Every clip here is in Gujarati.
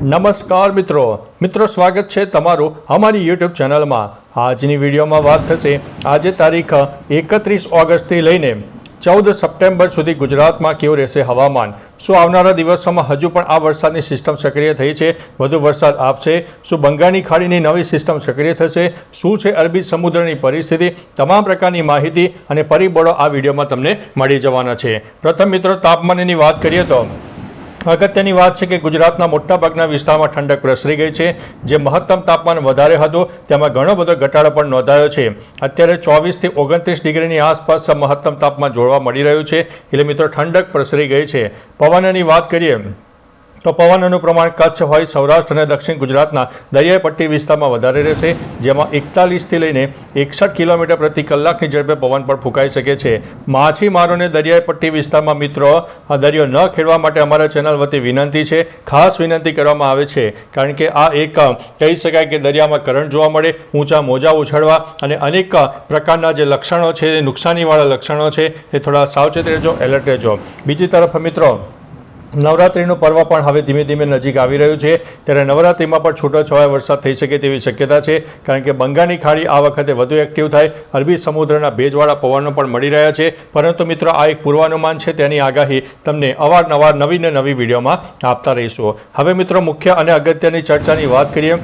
નમસ્કાર મિત્રો. મિત્રો, સ્વાગત છે તમારું અમારી યુટ્યુબ ચેનલમાં. આજની વિડીયોમાં વાત થશે આજે તારીખ એકત્રીસ ઓગસ્ટથી લઈને ચૌદ સપ્ટેમ્બર સુધી ગુજરાતમાં કેવું રહેશે હવામાન? શું આવનારા દિવસોમાં હજુ પણ આ વરસાદની સિસ્ટમ સક્રિય થઈ છે? વધુ વરસાદ આપશે? શું બંગાળની ખાડીની નવી સિસ્ટમ સક્રિય થશે? શું છે અરબી સમુદ્રની પરિસ્થિતિ? તમામ પ્રકારની માહિતી અને પરિબળો આ વિડીયોમાં તમને મળી જવાના છે. પ્રથમ મિત્રો, તાપમાનની વાત કરીએ તો અગત્યની વાત છે કે ગુજરાતના મોટાભાગના વિસ્તારમાં ઠંડક પ્રસરી ગઈ છે. જે મહત્તમ તાપમાન વધારે હતું, તેમાં ઘણો બધો ઘટાડો પણ નોંધાયો છે. અત્યારે ચોવીસથી ઓગણત્રીસ ડિગ્રીની આસપાસ મહત્તમ તાપમાન જોવા મળી રહ્યું છે. એટલે મિત્રો, ઠંડક પ્રસરી ગઈ છે. પવનની વાત કરીએ તો પવનનું પ્રમાણ કચ્છ હોય, સૌરાષ્ટ્ર અને દક્ષિણ ગુજરાતના દરિયાઈ પટ્ટી વિસ્તારમાં વધારે રહેશે, જેમાં એકતાલીસથી લઈને એકસઠ કિલોમીટર પ્રતિ કલાકની ઝડપે પવન પણ ફૂંકાઈ શકે છે. માછીમારોને દરિયાઈ પટ્ટી વિસ્તારમાં મિત્રો, આ દરિયો ન ખેડવા માટે અમારા ચેનલ વતી વિનંતી છે. ખાસ વિનંતી કરવામાં આવે છે, કારણ કે આ એક, કહી શકાય કે દરિયામાં કરંટ જોવા મળે, ઊંચા મોજા ઉછળવા અને અનેક પ્રકારના જે લક્ષણો છે નુકસાનીવાળા લક્ષણો છે, એ થોડા સાવચેત રહેજો, એલર્ટ રહેજો. બીજી તરફ મિત્રો નવરાત્રિનું પર્વ પણ હવે ધીમે ધીમે નજીક આવી રહ્યું છે. ત્યારે નવરાત્રિમાં પણ છૂટોછવાયો વરસાદ થઈ શકે તેવી શક્યતા છે, કારણ કે બંગાળની ખાડી આ વખતે વધુ એક્ટિવ થાય. અરબી સમુદ્રના ભેજવાળા પવનો પણ મળી રહ્યા છે. પરંતુ મિત્રો, આ એક પૂર્વાનુમાન છે, તેની આગાહી તમને અવારનવાર નવી ને નવી વિડીયોમાં આપતા રહીશું. હવે મિત્રો, મુખ્ય અને અગત્યની ચર્ચાની વાત કરીએ,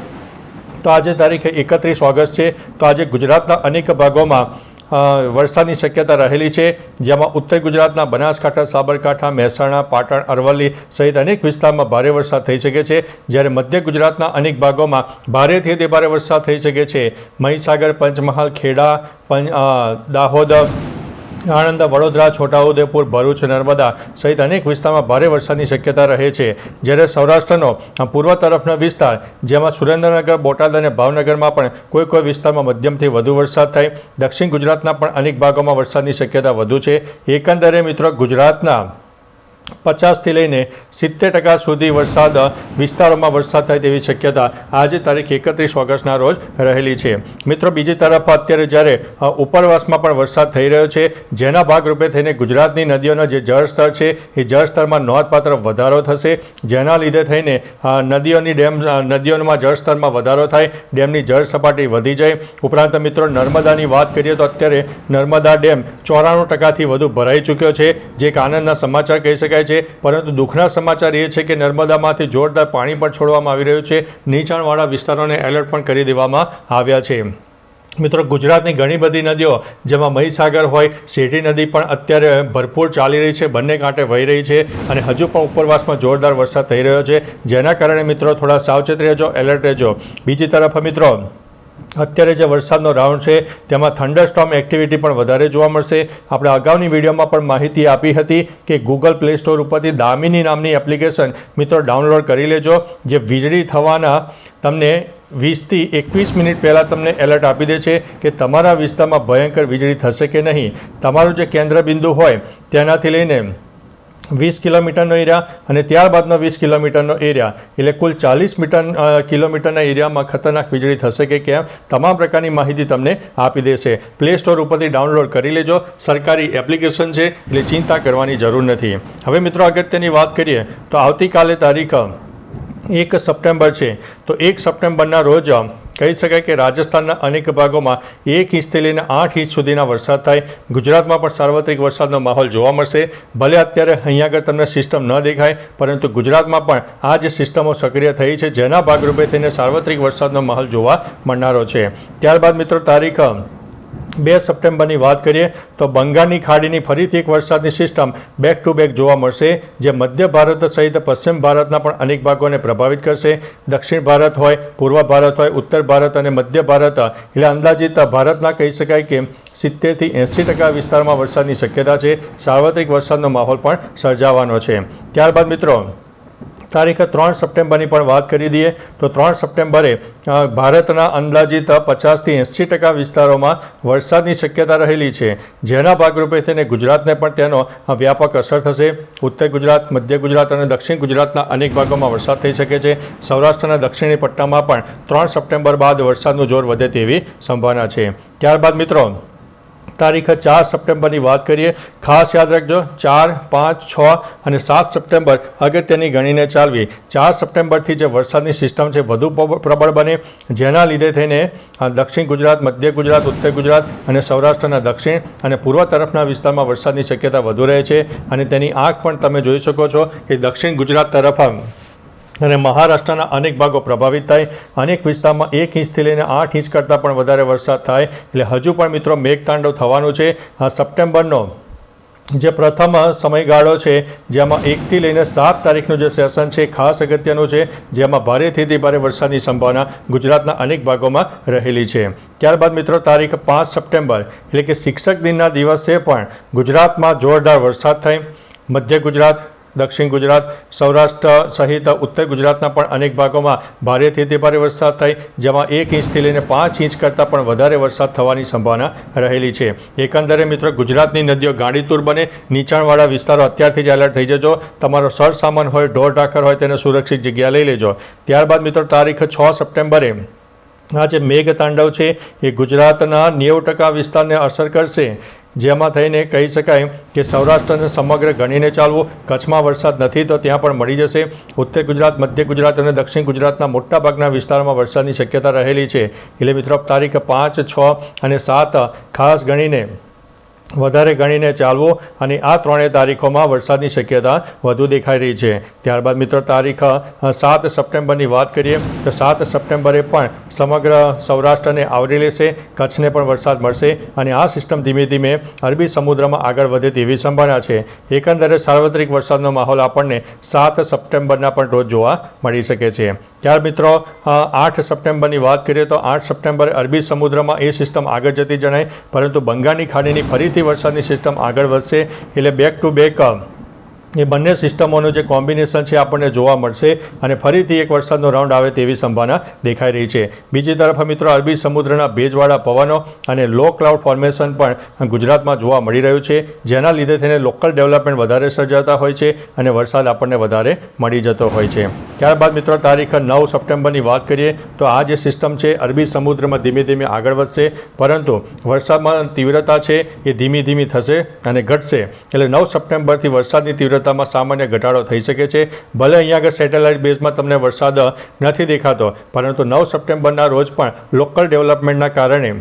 તો આજે તારીખે એકત્રીસ ઓગસ્ટ છે. તો આજે ગુજરાતના અનેક ભાગોમાં વરસાદની શક્યતા રહેલી છે, જેમાં ઉત્તર ગુજરાતના બનાસકાંઠા, સાબરકાંઠા, મહેસાણા, પાટણ, અરવલ્લી સહિત અનેક વિસ્તારમાં ભારે વરસાદ થઈ શકે છે. જ્યારે મધ્ય ગુજરાતના અનેક ભાગોમાં ભારેથી અતિ ભારે વરસાદ થઈ શકે છે. મહીસાગર, પંચમહાલ, ખેડા દાહોદ આણંદ, વડોદરા, છોટાઉદેપુર, ભરૂચ નર્મદા સહિત અનેક વિસ્તારમાં ભારે વરસાદની શક્યતા રહે છે. જ્યારે સૌરાષ્ટ્રનો પૂર્વ તરફનો વિસ્તાર, જેમાં સુરેન્દ્રનગર, બોટાદ અને ભાવનગરમાં પણ કોઈ કોઈ વિસ્તારમાં મધ્યમથી વધુ વરસાદ થાય, દક્ષિણ ગુજરાતના પણ અનેક ભાગોમાં વરસાદની શક્યતા વધુ છે. એકંદરે મિત્રો, ગુજરાતના પચાસથી લઈને સિત્તેર ટકા સુધી વરસાદ વિસ્તારોમાં વરસાદ થાય તેવી શક્યતા આજે તારીખ એકત્રીસ ઓગસ્ટના રોજ રહેલી છે. મિત્રો, બીજી તરફ અત્યારે જ્યારે ઉપરવાસમાં પણ વરસાદ થઈ રહ્યો છે, જેના ભાગરૂપે થઈને ગુજરાતની નદીઓનો જે જળસ્તર છે, એ જળસ્તરમાં નોંધપાત્ર વધારો થશે. જેના લીધે થઈને નદીઓની ડેમ નદીઓમાં જળસ્તરમાં વધારો થાય, ડેમની જળ સપાટી વધી જાય. ઉપરાંત મિત્રો, નર્મદાની વાત કરીએ તો અત્યારે નર્મદા ડેમ ચોરાણું ટકાથી વધુ ભરાઈ ચૂક્યો છે, જે એક આનંદના સમાચાર કહી શકાય. છે. પરંતુ દુઃખના સમાચાર એ છે કે નર્મદામાંથી જોરદાર પાણી પણ છોડવામાં આવી રહ્યું છે. નીચાણવાળા વિસ્તારોને એલર્ટ પણ કરી દેવામાં આવ્યા છે. મિત્રો, ગુજરાતની ઘણી બધી નદીઓ, જેમાં મહીસાગર હોય સેઠી નદી પણ અત્યારે ભરપૂર ચાલી રહી છે. બંને કાંઠે વહી રહી છે અને હજુ પણ ઉપરવાસમાં જોરદાર વરસાદ થઈ રહ્યો છે. જેના કારણે મિત્રો, થોડા સાવચેત રહેજો, એલર્ટ રહેજો. બીજી તરફ મિત્રો અત્યારે જે વરસાદનો રાઉન્ડ છે, તેમાં થંડરસ્ટોમ એક્ટિવિટી પણ વધારે જોવા મળશે. આપણે અગાઉની વિડીયોમાં પણ માહિતી આપી હતી કે ગૂગલ પ્લે સ્ટોર ઉપરથી દામિની નામની એપ્લિકેશન મિત્રો ડાઉનલોડ કરી લેજો. જે વીજળી થવાના તમને વીસથી એકવીસ મિનિટ પહેલાં તમને એલર્ટ આપી દે છે કે તમારા વિસ્તારમાં ભયંકર વીજળી થશે કે નહીં. તમારું જે કેન્દ્ર બિંદુ હોય, તેનાથી લઈને વીસ કિલોમીટરનો એરિયા અને ત્યારબાદનો વીસ કિલોમીટરનો એરિયા. એટલે કુલ ચાલીસ મીટર કિલોમીટરના એરિયામાં ખતરનાક વીજળી થશે કે કેમ? તમામ પ્રકારની માહિતી તમને આપી દેશે. પ્લે સ્ટોર ઉપરથી ડાઉનલોડ કરી લેજો. સરકારી એપ્લિકેશન છે, એટલે ચિંતા કરવાની જરૂર નથી. હવે મિત્રો અગત્યની વાત કરીએ, તો આવતીકાલે તારીખ એક સપ્ટેમ્બર છે. તો એક સપ્ટેમ્બરના રોજ કહી શકાય કે રાજસ્થાનના અનેક ભાગોમાં એક ઇંચથી લઈને આઠ ઇંચ સુધીના વરસાદ થાય. ગુજરાતમાં પણ સાર્વત્રિક વરસાદનો માહોલ જોવા મળશે. ભલે અત્યારે અહીંયા આગળ તમને સિસ્ટમ ન દેખાય, પરંતુ ગુજરાતમાં પણ આ જે સિસ્ટમો સક્રિય થઈ છે, જેના ભાગરૂપે થઈને સાર્વત્રિક વરસાદનો માહોલ જોવા મળનારો છે. ત્યારબાદ મિત્રો તારીખ બે સપ્ટેમ્બરની વાત કરીએ તો બંગાળની ખાડીની ફરીથી એક વરસાદની સિસ્ટમ બેક ટુ બેક જોવા મળશે, જે મધ્ય ભારત સહિત પશ્ચિમ ભારતના પણ અનેક ભાગોને પ્રભાવિત કરશે. દક્ષિણ ભારત હોય, પૂર્વ ભારત હોય, ઉત્તર ભારત અને મધ્ય ભારત, એટલે અંદાજિત ભારતના કહી શકાય કે સિત્તેરથી એંસી ટકા વિસ્તારમાં વરસાદની શક્યતા છે. સાર્વત્રિક વરસાદનો માહોલ પણ સર્જાવાનો છે. ત્યારબાદ મિત્રો તારીખ ત્રણ સપ્ટેમ્બરની પણ વાત કરી દઈએ, તો ત્રણ સપ્ટેમ્બરે ભારતના અંદાજિત પચાસથી એંસી ટકા વિસ્તારોમાં વરસાદની શક્યતા રહેલી છે. જેના ભાગરૂપે તેને ગુજરાતને પણ તેનો વ્યાપક અસર થશે. ઉત્તર ગુજરાત, મધ્ય ગુજરાત અને દક્ષિણ ગુજરાતના અનેક ભાગોમાં વરસાદ થઈ શકે છે. સૌરાષ્ટ્રના દક્ષિણી પટ્ટામાં પણ ત્રણ સપ્ટેમ્બર બાદ વરસાદનું જોર વધે તેવી સંભાવના છે. ત્યારબાદ મિત્રો તારીખ ચાર સપ્ટેમ્બરની વાત કરીએ, ખાસ યાદ રાખજો, ચાર, પાંચ, છ અને સાત સપ્ટેમ્બર અગત્યની ગણીને ચાલવી. ચાર સપ્ટેમ્બરથી જે વરસાદની સિસ્ટમ છે, વધુ પ્રબળ બને. જેના લીધે થઈને દક્ષિણ ગુજરાત, મધ્ય ગુજરાત, ઉત્તર ગુજરાત અને સૌરાષ્ટ્રના દક્ષિણ અને પૂર્વ તરફના વિસ્તારમાં વરસાદની શક્યતા વધુ રહે છે અને તેની આંખ પણ તમે જોઈ શકો છો કે દક્ષિણ ગુજરાત તરફ અને મહારાષ્ટ્રના અનેક ભાગો પ્રભાવિત થાય. અનેક વિસ્તારમાં એક ઇંચથી લઈને આઠ ઇંચ કરતાં પણ વધારે વરસાદ થાય. એટલે હજુ પણ મિત્રો મેઘતાંડવ થવાનું છે. આ સપ્ટેમ્બરનો જે પ્રથમ સમયગાળો છે, જેમાં એકથી લઈને સાત તારીખનું જે સેશન છે, ખાસ અગત્યનું છે, જેમાં ભારેથી ભારે વરસાદની સંભાવના ગુજરાતના અનેક ભાગોમાં રહેલી છે. ત્યારબાદ મિત્રો તારીખ પાંચ સપ્ટેમ્બર, એટલે કે શિક્ષક દિનના દિવસે પણ ગુજરાતમાં જોરદાર વરસાદ થાય. મધ્ય ગુજરાત દક્ષિણ ગુજરાત, સૌરાષ્ટ્ર સહિત ઉત્તર ગુજરાતના પણ અનેક ભાગોમાં ભારેથી અતિ ભારે વરસાદ થઈ, જેમાં એક ઇંચથી લઈને પાંચ ઇંચ કરતાં પણ વધારે વરસાદ થવાની સંભાવના રહેલી છે. એકંદરે મિત્રો, ગુજરાતની નદીઓ ગાંડીતુર બને, નીચાણવાળા વિસ્તારો અત્યારથી જ એલર્ટ થઈ જજો. તમારો સરસામાન હોય ઢોર ઢાખર હોય, તેને સુરક્ષિત જગ્યા લઈ લેજો. ત્યારબાદ મિત્રો, તારીખ છ સપ્ટેમ્બરે આ જે મેઘ તાંડવ છે. એ ગુજરાતના નેવું ટકા વિસ્તારને અસર કરશે. જેમાં થઈને કહી શકાય કે સૌરાષ્ટ્રને સમગ્ર ગણીને ચાલવું, કચ્છમાં વરસાદ નથી તો ત્યાં પણ મળી જશે. ઉત્તર ગુજરાત, મધ્ય ગુજરાત અને દક્ષિણ ગુજરાતના મોટાભાગના વિસ્તારમાં વરસાદની શક્યતા રહેલી છે. એટલે મિત્રો, તારીખ પાંચ, છ અને સાત ખાસ ગણીને વધારે ગણીને ચાલવો અને આ ત્રણેય તારીખોમાં વરસાદની શક્યતા વધુ દેખાઈ રહી છે. ત્યારબાદ મિત્રો, તારીખ સાત સપ્ટેમ્બરની વાત કરીએ, તો સાત સપ્ટેમ્બરે પણ સમગ્ર સૌરાષ્ટ્રને આવરી લેશે, કચ્છને પણ વરસાદ મળશે અને આ સિસ્ટમ ધીમે ધીમે અરબી સમુદ્રમાં આગળ વધે તેવી સંભાવના છે. એકંદરે સાર્વત્રિક વરસાદનો માહોલ આપણને સાત સપ્ટેમ્બરના પણ રોજ જોવા મળી શકે છે. ત્યાર મિત્રો આઠ સપ્ટેમ્બરની વાત કરીએ તો આઠ સપ્ટેમ્બરે અરબી સમુદ્રમાં એ સિસ્ટમ આગળ જતી જણાય. પરંતુ બંગાળની ખાડીની ફરીથી વરસાદની સિસ્ટમ આગળ વધશે. એટલે બેક ટુ બેક એ બંને સિસ્ટમોનું જે કોમ્બિનેશન છે આપણને જોવા મળશે અને ફરીથી એક વરસાદનો રાઉન્ડ આવે તેવી સંભાવના દેખાઈ રહી છે. બીજી તરફ મિત્રો, અરબી સમુદ્રના ભેજવાળા પવનો અને લો ક્લાઉડ ફોર્મેશન પણ ગુજરાતમાં જોવા મળી રહ્યું છે, જેના લીધે થઈને લોકલ ડેવલપમેન્ટ વધારે સર્જાતા હોય છે અને વરસાદ આપણને વધારે મળી જતો હોય છે. ત્યારબાદ મિત્રો, તારીખ નવ સપ્ટેમ્બરની વાત કરીએ તો આ જે સિસ્ટમ છે, અરબી સમુદ્રમાં ધીમે ધીમે આગળ વધશે, પરંતુ વરસાદમાં તીવ્રતા છે એ ધીમી ધીમી થશે અને ઘટશે. એટલે નવ સપ્ટેમ્બરથી વરસાદની તીવ્રતામાં સામાન્ય ઘટાડો થઈ શકે છે. ભલે અહીંયા આગળ સેટેલાઇટ બેઝમાં તમને વરસાદ નથી દેખાતો, પરંતુ નવ સપ્ટેમ્બરના રોજ પણ લોકલ ડેવલપમેન્ટના કારણે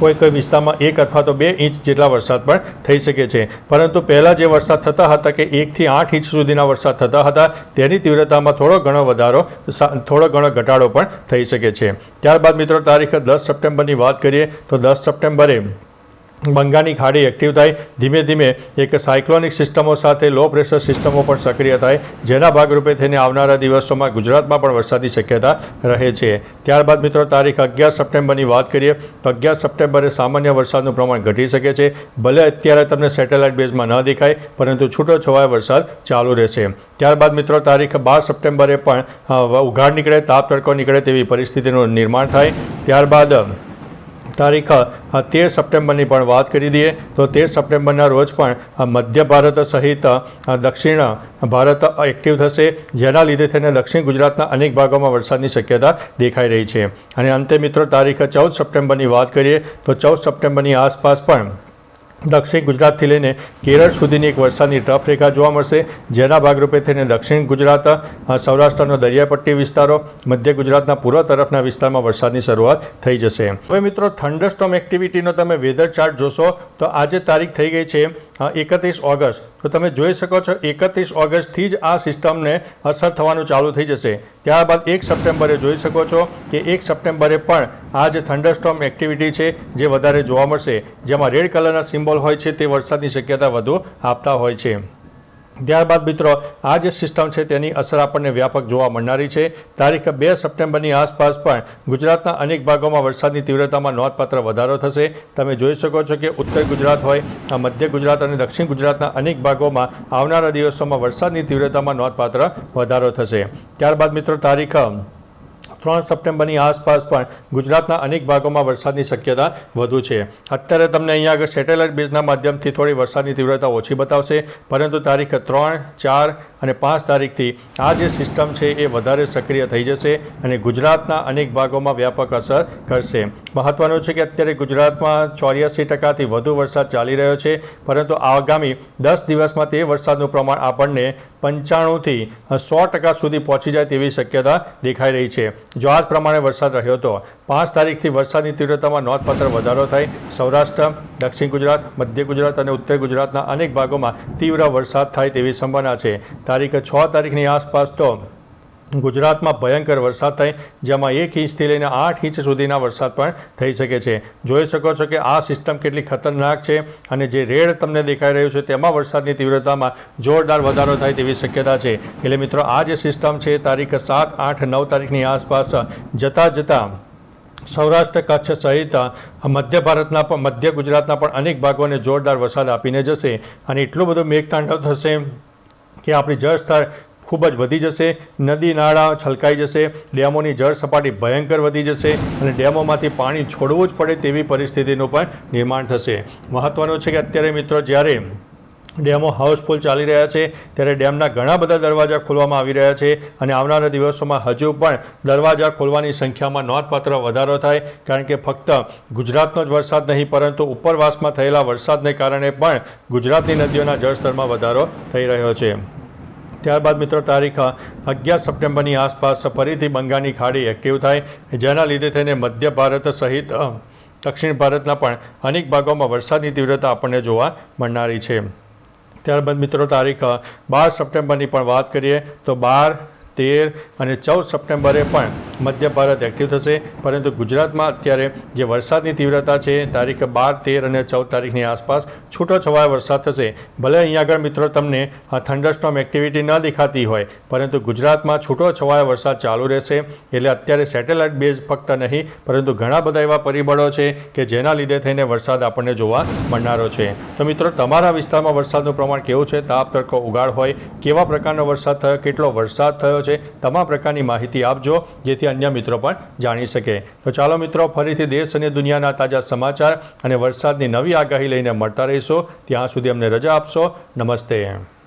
કોઈ કોઈ વિસ્તારમાં એક અથવા તો બે ઇંચ જેટલા વરસાદ પણ થઈ શકે છે. પરંતુ પહેલાં જે વરસાદ થતા હતા કે એકથી આઠ ઇંચ સુધીના વરસાદ થતા હતા, તેની તીવ્રતામાં થોડો ઘણો વધારો થોડો ઘણો ઘટાડો પણ થઈ શકે છે. ત્યારબાદ મિત્રો તારીખ દસ સપ્ટેમ્બરની વાત કરીએ, તો દસ સપ્ટેમ્બરે બંગાળની ખાડી એક્ટિવ થાય, ધીમે ધીમે એક સાયક્લોનિક સિસ્ટમો સાથે લો પ્રેશર સિસ્ટમો પણ સક્રિય થાય, જેના ભાગરૂપે થઈને આવનારા દિવસોમાં ગુજરાતમાં પણ વરસાદની શક્યતા રહે છે. ત્યારબાદ મિત્રો, તારીખ અગિયાર સપ્ટેમ્બરની વાત કરીએ, તો અગિયાર સપ્ટેમ્બરે સામાન્ય વરસાદનું પ્રમાણ ઘટી શકે છે. ભલે અત્યારે તમને સેટેલાઇટ બેઝમાં ન દેખાય, પરંતુ છૂટો છવાયો વરસાદ ચાલુ રહેશે. ત્યારબાદ મિત્રો, તારીખ બાર સપ્ટેમ્બરે પણ ઉઘાડ નીકળે, તાપ તડકો નીકળે તેવી પરિસ્થિતિનું નિર્માણ થાય. ત્યારબાદ તારીખ તેર સપ્ટેમ્બરની પણ વાત કરી દઈએ, તો તેર સપ્ટેમ્બરના રોજ પણ મધ્ય ભારત સહિત દક્ષિણ ભારત એક્ટિવ થશે, જેના લીધે થઈને દક્ષિણ ગુજરાતના અનેક ભાગોમાં વરસાદની શક્યતા દેખાઈ રહી છે. અને અંતે મિત્રો, તારીખ ચૌદ સપ્ટેમ્બરની વાત કરીએ, તો ચૌદ સપ્ટેમ્બરની આસપાસ પણ દક્ષિણ ગુજરાતથી લઈને કેરળ સુધીની એક વરસાદની ટફ રેખા જોવા મળશે. જેના ભાગરૂપે થઈને દક્ષિણ ગુજરાત સૌરાષ્ટ્રનો દરિયાપટ્ટી વિસ્તારો, મધ્ય ગુજરાતના પૂર્વ તરફના વિસ્તારમાં વરસાદની શરૂઆત થઈ જશે. હવે મિત્રો થંડરસ્ટોમ એક્ટિવિટીનો તમે વેધર ચાર્ટ જોશો, તો આજે તારીખ થઈ ગઈ છે એકત્રીસ ઓગસ્ટ. તો તમે જોઈ શકો છો, એકત્રીસ ઓગસ્ટથી જ આ સિસ્ટમને અસર થવાનું ચાલુ થઈ જશે. ત્યારબાદ એક સપ્ટેમ્બરે જોઈ શકો છો કે એક સપ્ટેમ્બરે પણ આ જે થંડરસ્ટોમ એક્ટિવિટી છે, જે વધારે જોવા મળશે. જેમાં રેડ કલરના સિમ્બોલ હોય છે તે વરસાદની શક્યતા વધુ આપતા હોય છે. ત્યારબાદ મિત્રો, આ જે સિસ્ટમ છે તેની અસર આપણને વ્યાપક જોવા મળનારી છે. તારીખ બે સપ્ટેમ્બરની આસપાસ પણ ગુજરાતના અનેક ભાગોમાં વરસાદની તીવ્રતામાં નોંધપાત્ર વધારો થશે. તમે જોઈ શકો છો કે ઉત્તર ગુજરાત હોય મધ્ય ગુજરાત અને દક્ષિણ ગુજરાતના અનેક ભાગોમાં આવનારા દિવસોમાં વરસાદની તીવ્રતામાં નોંધપાત્ર વધારો થશે. ત્યારબાદ મિત્રો, તારીખ ત્રણ સપ્ટેમ્બરની આસપાસ પણ ગુજરાતના અનેક ભાગોમાં વરસાદની શક્યતા વધુ છે. અત્યારે તમને અહીંયા આગળ સેટેલાઇટ બેઝના માધ્યમથી થોડી વરસાદની તીવ્રતા ઓછી બતાવશે, પરંતુ તારીખ ત્રણ, ચાર અને પાંચ તારીખથી આ જે સિસ્ટમ છે એ વધારે સક્રિય થઈ જશે અને ગુજરાતના અનેક ભાગોમાં વ્યાપક અસર કરશે. મહત્વનું છે કે અત્યારે ગુજરાતમાં ચોર્યાસી ટકાથી વધુ વરસાદ ચાલી રહ્યો છે, પરંતુ આગામી દસ દિવસમાં તે વરસાદનું પ્રમાણ આપણને પંચાણુંથી સો ટકા સુધી પહોંચી જાય તેવી શક્યતા દેખાઈ રહી છે. જો આ પ્રમાણે વરસાદ રહ્યો તો પાંચ તારીખથી વરસાદની તીવ્રતામાં નોંધપાત્ર વધારો થાય. સૌરાષ્ટ્ર, દક્ષિણ ગુજરાત, મધ્ય ગુજરાત અને ઉત્તર ગુજરાતના અનેક ભાગોમાં તીવ્ર વરસાદ થાય તેવી સંભાવના છે. તારીખ છ તારીખની આસપાસ તો ગુજરાતમાં ભયંકર વરસાદ થાય જેમાં એક ઇંચથી લઈને આઠ ઇંચ સુધીના વરસાદ પણ થઈ શકે છે. જોઈ શકો છો કે આ સિસ્ટમ કેટલી ખતરનાક છે અને જે રેડ તમને દેખાઈ રહ્યું છે તેમાં વરસાદની તીવ્રતામાં જોરદાર વધારો થાય તેવી શક્યતા છે. એટલે મિત્રો, આ જે સિસ્ટમ છે, તારીખ સાત, આઠ, નવ તારીખની આસપાસ જતાં જતાં સૌરાષ્ટ્ર કચ્છ સહિત મધ્ય ભારતના પણ મધ્ય ગુજરાતના પણ અનેક ભાગોને જોરદાર વરસાદ આપીને જશે. અને એટલું બધું મેઘતાંડવ થશે કે આપણી જળસ્તર ખૂબ જ વધી જશે, નદી, નાળા છલકાઈ જશે, ડેમોની જળ સપાટી ભયંકર વધી જશે અને ડેમોમાંથી પાણી છોડવું જ પડે તેવી પરિસ્થિતિનું પણ નિર્માણ થશે. મહત્ત્વનું છે કે અત્યારે મિત્રો જ્યારે ડેમો હાઉસફુલ ચાલી રહ્યા છે, ત્યારે ડેમના ઘણા બધા દરવાજા ખોલવામાં આવી રહ્યા છે અને આવનારા દિવસોમાં હજુ પણ દરવાજા ખોલવાની સંખ્યામાં નોંધપાત્ર વધારો થાય, કારણ કે ફક્ત ગુજરાતનો જ વરસાદ નહીં, પરંતુ ઉપરવાસમાં થયેલા વરસાદને કારણે પણ ગુજરાતની નદીઓના જળસ્તરમાં વધારો થઈ રહ્યો છે. ત્યારબાદ મિત્રો તારીખ અગિયાર સપ્ટેમ્બરની આસપાસ ફરીથી બંગાળની ખાડી એક્ટિવ થાય. જેના લીધે થઈને મધ્ય ભારત સહિત દક્ષિણ ભારતના પણ અનેક ભાગોમાં વરસાદની તીવ્રતા આપણને જોવા મળનારી છે. ત્યારબાદ મિત્રો તારીખ, બાર સપ્ટેમ્બરની પણ વાત કરીએ તો બાર, તેર અને ચૌદ સપ્ટેમ્બરે પણ મધ્ય ભારત એક્ટિવ થશે. પરંતુ ગુજરાતમાં અત્યારે જે વરસાદની તીવ્રતા છે, તારીખ બાર, તેર અને ચૌદ તારીખની આસપાસ છૂટોછવાયો વરસાદ થશે. ભલે અહીં આગળ મિત્રો તમને આ થંડરસ્ટોમ એક્ટિવિટી ન દેખાતી હોય, પરંતુ ગુજરાતમાં છૂટો છવાયો વરસાદ ચાલુ રહેશે. એટલે અત્યારે સેટેલાઇટ બેઝ ફક્ત નહીં, પરંતુ ઘણા બધા એવા પરિબળો છે કે જેના લીધે થઈને વરસાદ આપણને જોવા મળનારો છે. તો મિત્રો, તમારા વિસ્તારમાં વરસાદનું પ્રમાણ કેવું છે? તાપ, તડકો, ઉગાડ હોય, કેવા પ્રકારનો વરસાદ થયો, કેટલો વરસાદ થયો છે? તમામ પ્રકારની માહિતી આપજો, જેથી અન્ય મિત્રો પણ જાણી શકે. તો ચાલો મિત્રો, ફરીથી દેશ અને દુનિયાના તાજા સમાચાર અને વરસાદની નવી આગાહી લઈને મળતા રહીશો. ત્યાં સુધી અમને રજા આપશો. નમસ્તે.